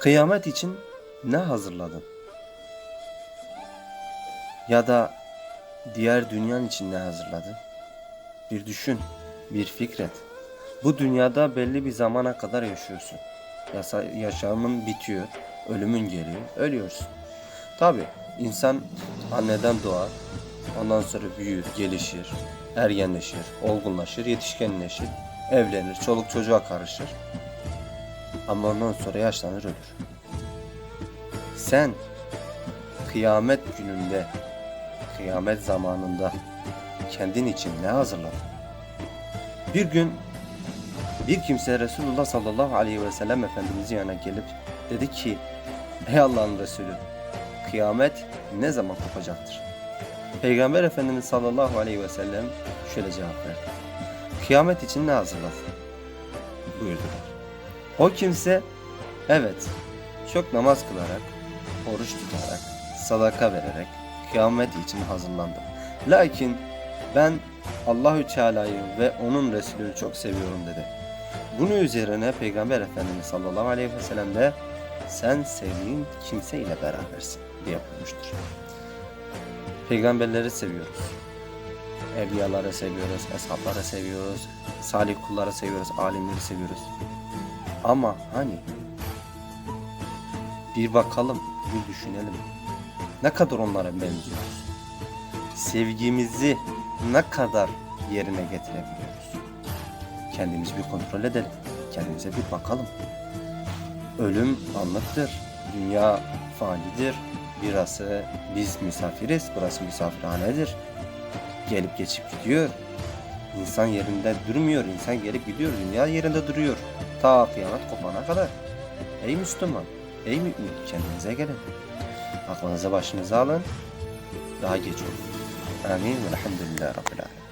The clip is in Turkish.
Kıyamet için ne hazırladın? Ya da diğer dünyan için ne hazırladın? Bir düşün, bir fikret. Bu dünyada belli bir zamana kadar yaşıyorsun. Yasa, yaşamın bitiyor, ölümün geliyor, ölüyorsun. Tabi insan anneden doğar, ondan sonra büyür, gelişir, ergenleşir, olgunlaşır, yetişkinleşir, evlenir, çoluk çocuğa karışır. Ama ondan sonra yaşlanır ölür. Sen kıyamet gününde, kıyamet zamanında kendin için ne hazırladın? Bir gün bir kimse Resulullah sallallahu aleyhi ve sellem Efendimizin yanına gelip dedi ki Ey Allah'ın Resulü kıyamet ne zaman kopacaktır? Peygamber Efendimiz sallallahu aleyhi ve sellem şöyle cevap verdi. Kıyamet için ne hazırladın? Buyurdular. O kimse evet çok namaz kılarak, oruç tutarak, sadaka vererek kıyamet için hazırlandım. Lakin ben Allahü Teala'yı ve onun Resulünü çok seviyorum dedi. Bunun üzerine Peygamber Efendimiz sallallahu aleyhi ve sellem de sen sevdiğin kimseyle berabersin diye buyurmuştur. Peygamberleri seviyoruz. Evliyaları seviyoruz, eshapları seviyoruz, salih kulları seviyoruz, alimleri seviyoruz. Ama hani bir bakalım, bir düşünelim. Ne kadar onlara benziyoruz? Sevgimizi ne kadar yerine getirebiliyoruz? Kendimizi bir kontrol edelim. Kendimize bir bakalım. Ölüm anlıktır. Dünya fanidir. Burası biz misafiriz. Burası misafirhanedir. Gelip geçip gidiyor. İnsan yerinde durmuyor. İnsan gelip gidiyor. Dünya yerinde duruyor. Ta kıyamet kopana kadar. Ey Müslüman, ey mümin kendinize gelin. Aklınıza başınıza alın. Daha geç olur. Amin. Velhamdülillah Rabbil Alemin.